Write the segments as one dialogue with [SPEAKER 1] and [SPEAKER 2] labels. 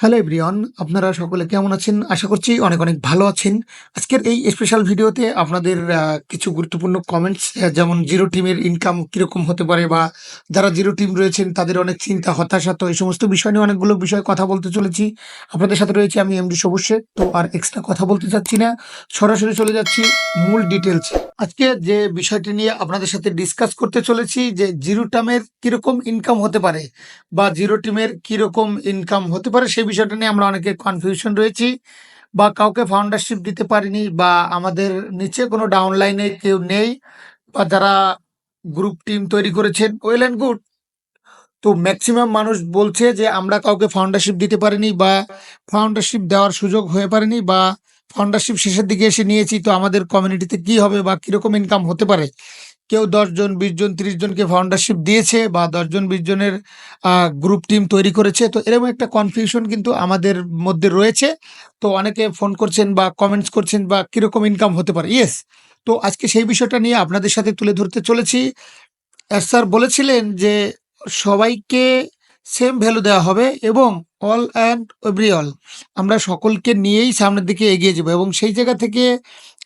[SPEAKER 1] Hello everyone, আপনারা সকলে কেমন আছেন? আশা করছি অনেক অনেক ভালো আছেন। আজকের এই স্পেশাল ভিডিওতে আপনাদের কিছু গুরুত্বপূর্ণ কমেন্টস যেমন জিরো টিমের ইনকাম কীরকম হতে পারে বা যারা জিরো টিম রয়েছেন, তাদের অনেক চিন্তা, হতাশা, তো এই সমস্ত বিষয় নিয়ে অনেকগুলো বিষয় কথা বলতে চলেছি। আপনাদের সাথে রয়েছে আমি এমডি সবুজ তো আর এক্সট্রা কথা বলতে চাচ্ছি না। সরাসরি চলে যাচ্ছি মূল ডিটেলস আজকে যে বিষয়টি নিয়ে আপনাদের সাথে ডিসকাস করতে চলেছি, যে জিরো টার্মের কীরকম ইনকাম হতে পারে বা জিরো টিমের কীরকম ইনকাম হতে পারে, সেই বিষয়টা নিয়ে আমরা অনেকে কনফিউশন রয়েছি বা কাউকে ফাউন্ডারশিপ দিতে পারিনি বা আমাদের নিচে কোনো ডাউনলাইনে কেউ নেই বা যারা গ্রুপ টিম তৈরি করেছেন ওয়েল অ্যান্ড গুড তো ম্যাক্সিমাম মানুষ বলছে যে আমরা কাউকে ফাউন্ডারশিপ দিতে পারিনি বা ফাউন্ডারশিপ দেওয়ার সুযোগ হয়ে পারেনি বা ফাউন্ডারশিপ শেষের দিকে এসে নিয়েছি, তো আমাদের কমিউনিটিতে কি হবে বা কীরকম ইনকাম হতে পারে? কেউ দশজন বিশ জন, তিরিশ জনকে ফাউন্ডারশিপ দিয়েছে বা দশজন বিশ জনের গ্রুপ টিম তৈরি করেছে, তো এরকম একটা কনফিউশন কিন্তু আমাদের মধ্যে রয়েছে। তো অনেকে ফোন করছেন বা কমেন্টস করছেন বা কীরকম ইনকাম হতে পারে। ইয়েস তো আজকে সেই বিষয়টা নিয়ে আপনাদের সাথে তুলে ধরতে চলেছি। স্যার বলেছিলেন যে সবাইকে সেম ভ্যালু দেওয়া হবে এবং অল অ্যান্ড এভরি অল আমরা সকলকে নিয়েই সামনের দিকে এগিয়ে যাব এবং সেই জায়গা থেকে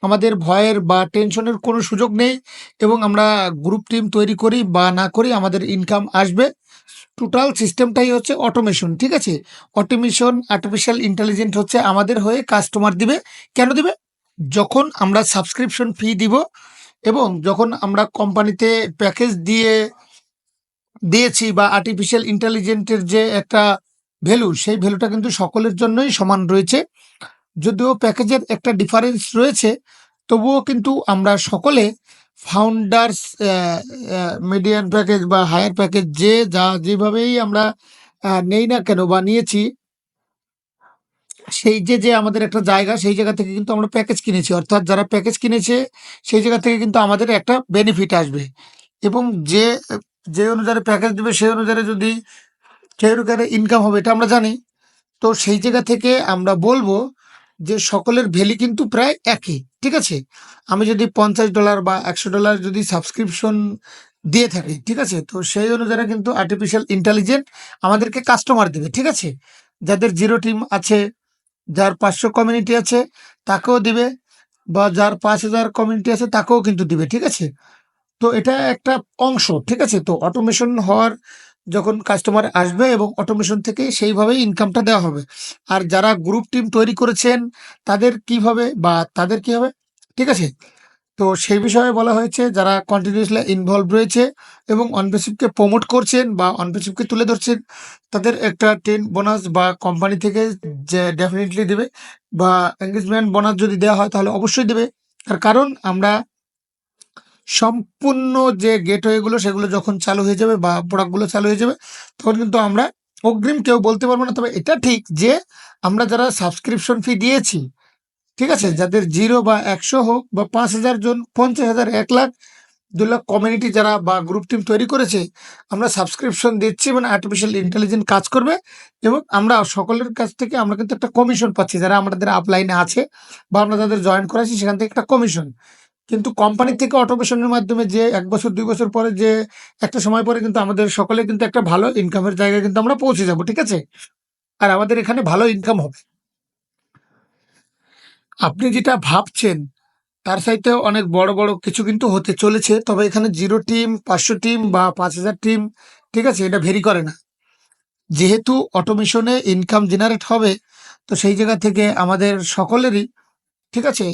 [SPEAKER 1] আমাদের ভয়ের বা টেনশনের কোনো সুযোগ নেই এবং আমরা গ্রুপ টিম তৈরি করি বা না করি আমাদের ইনকাম আসবে। টোটাল সিস্টেমটাই হচ্ছে অটোমেশন ঠিক আছে? অটোমেশন আর্টিফিশিয়াল ইন্টেলিজেন্ট হচ্ছে আমাদের হয়ে কাস্টমার দিবে। কেন দিবে? যখন আমরা সাবস্ক্রিপশন ফি দিব এবং যখন আমরা কোম্পানিতে প্যাকেজ দিয়ে দিয়েছি বা আর্টিফিশিয়াল ইন্টেলিজেন্টের যে একটা ভ্যালু সেই ভ্যালুটা কিন্তু সকলের জন্যই সমান রয়েছে। যদিও প্যাকেজের একটা ডিফারেন্স রয়েছে, তবুও কিন্তু আমরা সকলে ফাউন্ডার্স মিডিয়াম প্যাকেজ বা হায়ার প্যাকেজ যে যা যেভাবেই আমরা নেই না কেন বা নিয়েছি, সেই যে যে আমাদের একটা জায়গা, সেই জায়গা থেকে কিন্তু আমরা প্যাকেজ কিনেছি। অর্থাৎ যারা প্যাকেজ কিনেছে, সেই জায়গা থেকে কিন্তু আমাদের একটা বেনিফিট আসবে। এবং যে যে অনুযায়ী প্যাকেজ দেবে, সেই অনুযায়ী যদি সেই অনুযায়ী ইনকাম হবে, এটা আমরা জানি। তো সেই জায়গা থেকে আমরা বলব যে সকলের ভ্যালি কিন্তু প্রায় একই, ঠিক আছে? আমি যদি পঞ্চাশ ডলার বা একশো ডলার যদি সাবস্ক্রিপশন দিয়ে থাকি, ঠিক আছে? তো সেই অনুযায়ী কিন্তু আর্টিফিশিয়াল ইন্টেলিজেন্ট আমাদেরকে কাস্টমার দেবে, ঠিক আছে? যাদের জিরো টিম আছে, যার পাঁচশো কমিউনিটি আছে, তাকেও দিবে, বা যার পাঁচ হাজার কমিউনিটি আছে, তাকেও কিন্তু দিবে, ঠিক আছে? তো এটা একটা অংশ, ঠিক আছে? তো অটোমেশন হওয়ার যখন কাস্টমার আসবে এবং অটোমেশন থেকে সেইভাবেই ইনকামটা দেওয়া হবে। আর যারা গ্রুপ টিম তৈরি করেছেন, তাদের কীভাবে বা তাদের কি হবে ঠিক আছে? তো সেই বিষয়ে বলা হয়েছে, যারা কন্টিনিউসলি ইনভলভ রয়েছে এবং অনপেসিভকে প্রমোট করছেন বা অনপেসিভকে তুলে ধরছেন, তাদের একটা টেন বোনাস বা কোম্পানি থেকে যে ডেফিনেটলি দেবে বা এঙ্গেজমেন্ট বোনাস যদি দেওয়া হয়, তাহলে অবশ্যই দেবে। তার কারণ আমরা সম্পূর্ণ যে গেটওয়েগুলো সেগুলো যখন চালু হয়ে যাবে বা প্রোডাক্টগুলো চালু হয়ে যাবে, তখন কিন্তু আমরা অগ্রিম কেউ বলতে পারব না। তবে এটা ঠিক যে আমরা যারা সাবস্ক্রিপশন ফি দিয়েছি, ঠিক আছে? যাদের জিরো বা একশো হোক বা পাঁচ হাজার জন, পঞ্চাশ হাজার, এক লাখ, দু লাখ কমিউনিটি যারা বা গ্রুপ টিম তৈরি করেছে, আমরা সাবস্ক্রিপশন দিচ্ছি মানে আর্টিফিশিয়াল ইন্টেলিজেন্ট কাজ করবে এবং আমরা সকলের কাছ থেকে আমরা কিন্তু একটা কমিশন পাচ্ছি। যারা আমাদের আপলাইনে আছে বা আমরা যাদের জয়েন করাচ্ছি সেখান থেকে একটা কমিশন কিন্তু কোম্পানি থেকে অটোমেশনের মাধ্যমে যে এক বছর দুই বছর পরে যে একটা সময় পরে কিন্তু আমাদের সকলে কিন্তু একটা ভালো ইনকামের জায়গায় কিন্তু আমরা পৌঁছে যাব ঠিক আছে? আর আমাদের এখানে ভালো ইনকাম হবে। আপনি যেটা ভাবছেন তার সাইতেও অনেক বড় বড় কিছু কিন্তু হতে চলেছে তবে এখানে জিরো টিম পাঁচশো টিম বা পাঁচ হাজার টিম ঠিক আছে? এটা ভেরি করে না। যেহেতু অটোমেশনে ইনকাম জেনারেট হবে তো সেই জায়গা থেকে আমাদের সকলেরই ঠিক আছে?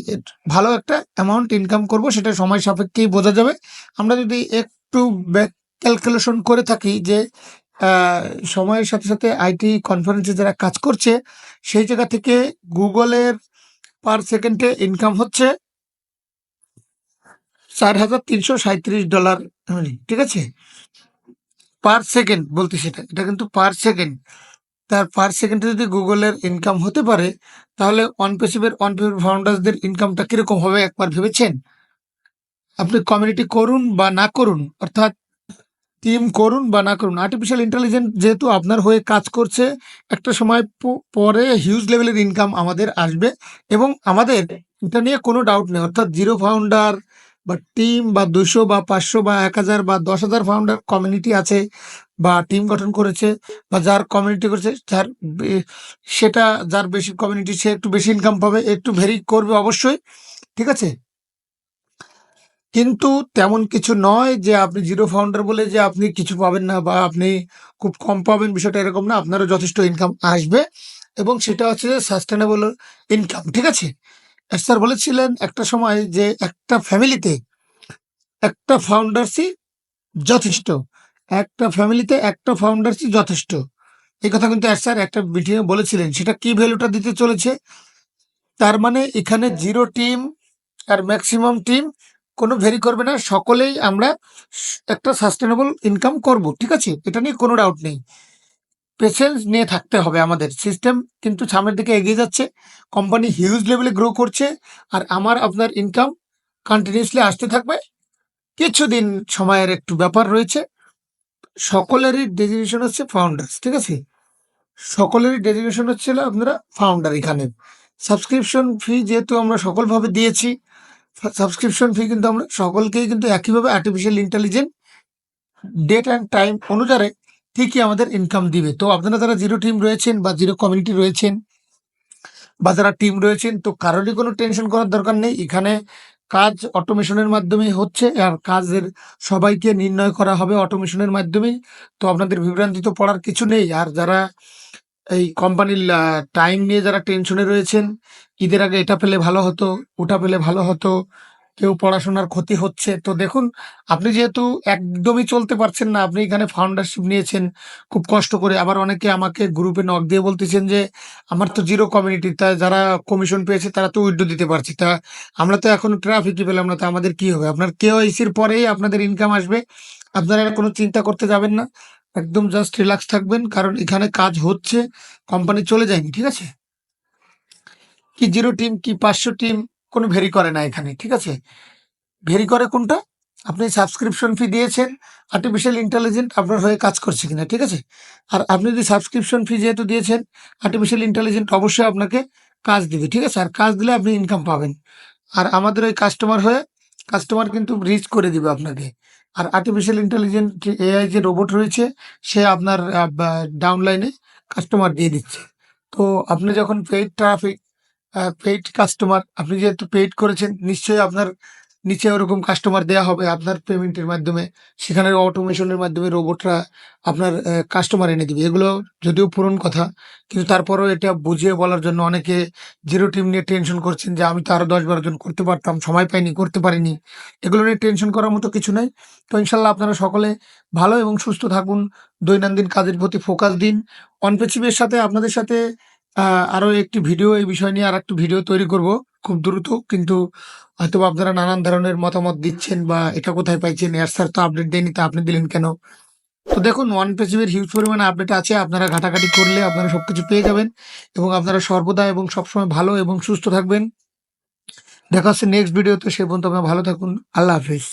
[SPEAKER 1] ভালো একটা অ্যামাউন্ট ইনকাম করব, সেটা সময় সাপেক্ষেই বোঝা যাবে। আমরা যদি একটু ব্যাক ক্যালকুলেশন করে থাকি যে সময়ের সাথে সাথে আইটি কনফারেন্সে যারা কাজ করছে, সেই জায়গা থেকে গুগলের পার সেকেন্ডে ইনকাম হচ্ছে চার হাজার তিনশো সাঁত্রিশ ডলার ঠিক আছে? পার সেকেন্ড বলতে সেটা এটা কিন্তু পার সেকেন্ড তার পার সেকেন্ডে যদি গুগলের ইনকাম হতে পারে, তাহলে অনপেসিভের অনপেসিভ ফাউন্ডার্সদের ইনকামটা কীরকম হবে একবার ভেবেছেন? আপনি কমিউনিটি করুন বা না করুন, অর্থাৎ টিম করুন বা না করুন আর্টিফিশিয়াল ইন্টেলিজেন্স যেহেতু আপনার হয়ে কাজ করছে, একটা সময় পরে হিউজ লেভেলের ইনকাম আমাদের আসবে এবং আমাদের এটা নিয়ে কোনো ডাউট নেই, অর্থাৎ জিরো ফাউন্ডার বা টিম বা দুশো বা পাঁচশো বা এক হাজার বা দশ হাজার ফাউন্ডার কমিউনিটি আছে বা টিম গঠন করেছে বা যার কমিউনিটি করেছে, যার সেটা, যার বেশি কমিউনিটি সে একটু বেশি ইনকাম পাবে, একটু ভেরি করবে অবশ্যই, ঠিক আছে? কিন্তু তেমন কিছু নয় যে আপনি জিরো ফাউন্ডার বলে যে আপনি কিছু পাবেন না বা আপনি খুব কম পাবেন, বিষয়টা এরকম না, আপনারও যথেষ্ট ইনকাম আসবে এবং সেটা হচ্ছে যে সাস্টেনেবল ইনকাম ঠিক আছে? স্যার বলেছিলেন একটা সময় যে একটা ফ্যামিলিতে একটা ফাউন্ডারসই যথেষ্ট। একটা ফ্যামিলিতে একটা ফাউন্ডারসই যথেষ্ট। এই কথা কিন্তু স্যার একটা মিটিংয়ে বলেছিলেন, সেটা কি ভ্যালুটা দিতে চলেছে? তার মানে এখানে জিরো টিম আর ম্যাক্সিমাম টিম কোনো ভেরি করবে না, সকলেই আমরা একটা সাস্টেনেবল ইনকাম করব, ঠিক আছে? এটা নিয়ে কোনো ডাউট নেই। পেশেন্স নিয়ে থাকতে হবে আমাদের। সিস্টেম কিন্তু সামনের দিকে এগিয়ে যাচ্ছে কোম্পানি হিউজ লেভেলে গ্রো করছে, আর আমার, আপনার ইনকাম কন্টিনিউসলি আসতে থাকবে। কিছুদিন সময়ের একটু ব্যাপার রয়েছে সকলেরই ডেজিগনেশন হচ্ছে ফাউন্ডার্স ঠিক আছে? সকলেরই ডেজিগনেশন হচ্ছিল আপনারা ফাউন্ডার এখানে। সাবস্ক্রিপশন ফি যেহেতু আমরা সকলভাবে দিয়েছি সাবস্ক্রিপশন ফি কিন্তু আমরা সকলকেই কিন্তু একইভাবে artificial intelligent date and time অনুসারে ঠিকই আমাদের ইনকাম দিবে। তো আপনারা যারা জিরো টিম রয়েছেন বা জিরো কমিউনিটি রয়েছেন বা যারা টিম রয়েছেন, তো কারোরই কোনো টেনশন করার দরকার নেই। এখানে কাজ অটোমেশনের মাধ্যমে হচ্ছে, আর কাজের সবাইকে নির্ণয় করা হবে অটোমেশনের মাধ্যমে তো আপনাদের বিভ্রান্তি তো পড়ার কিছু নেই। আর যারা এই কোম্পানির টাইম নিয়ে যারা টেনশনে রয়েছেন, ঈদের আগে এটা পেলে ভালো হতো, ওটা পেলে ভালো হতো কেউ পড়াশোনার ক্ষতি হচ্ছে। তো দেখুন, আপনি যেহেতু একদমই চলতে পারছেন না, আপনি এখানে ফাউন্ডারশিপ নিয়েছেন, খুব কষ্ট করে। আবার অনেকে আমাকে গ্রুপে নক দিয়ে বলতেছেন যে, আমার তো জিরো কমিউনিটি তা যারা কমিশন পেয়েছে তারা তো উইড্রো দিতে পারছে। তা আমরা তো এখন ট্রাফিকই পেলাম না, তো আমাদের কি হবে? আপনার কে কেওয়াইসির পরেই আপনাদের ইনকাম আসবে। আপনারা কোনো চিন্তা করতে যাবেন না। একদম জাস্ট রিল্যাক্স থাকবেন, কারণ এখানে কাজ হচ্ছে কোম্পানি চলে যায়নি, ঠিক আছে? কি জিরো টিম কি পাঁচশো টিম কোনো ভেরি করে না এখানে, ঠিক আছে? ভেরি করে কোনটা? আপনি সাবস্ক্রিপশন ফি দিয়েছেন আর্টিফিশিয়াল ইন্টেলিজেন্ট আপনার হয়ে কাজ করছে কিনা, ঠিক আছে? আর আপনি যদি সাবস্ক্রিপশন ফি যেহেতু দিয়েছেন আর্টিফিশিয়াল ইন্টেলিজেন্ট অবশ্যই আপনাকে কাজ দিবে, ঠিক আছে? আর কাজ দিলে আপনি ইনকাম পাবেন। আর আমাদের ওই কাস্টমার হয়ে কাস্টমার কিন্তু রিচ করে দিবে আপনাকে। আর আর্টিফিশিয়াল ইন্টেলিজেন্ট এআই যে রোবট রয়েছে, সে আপনার ডাউনলাইনে কাস্টমার দিয়ে দিচ্ছে। তো আপনি যখন পেইড ট্রাফিক পেইড কাস্টমার আপনি যেহেতু পেইড করেছেন, নিশ্চয়ই আপনার নিচে ওরকম কাস্টমার দেওয়া হবে আপনার পেমেন্টের মাধ্যমে। সেখানে অটোমেশনের মাধ্যমে রোবটরা আপনার কাস্টমার এনে দিবে। এগুলো যদিও পুরন কথা, কিন্তু তারপরেও এটা বুঝিয়ে বলার জন্য অনেকে জিরো টিম নিয়ে টেনশন করছেন যে আমি তো আরও দশ বারো জন করতে পারতাম, সময় পাইনি, করতে পারিনি। এগুলো নিয়ে টেনশন করার মতো কিছু নাই। তো ইনশাল্লাহ আপনারা সকলে ভালো এবং সুস্থ থাকুন। দৈনন্দিন কাজের প্রতি ফোকাস দিন। অনপেচিবের সাথে আপনাদের সাথে আহ, আরও একটি ভিডিও এই বিষয় নিয়ে আর একটু ভিডিও তৈরি করব খুব দ্রুত কিন্তু হয়তো আপনারা নানান ধরনের মতামত দিচ্ছেন বা এটা কোথায় পাইছেন এর স্যার তো আপডেট দেয়নি তা আপনি দিলেন কেন? তো দেখুন ওয়ান পেসিভের হিউজ পরিমাণে আপডেট আছে আপনারা ঘাটাঘাটি করলে আপনারা সব কিছু পেয়ে যাবেন এবং আপনারা সর্বদা এবং সবসময় ভালো এবং সুস্থ থাকবেন। দেখা হচ্ছে নেক্সট ভিডিওতে সে পর্যন্ত আপনারা ভালো থাকুন আল্লাহ হাফিজ।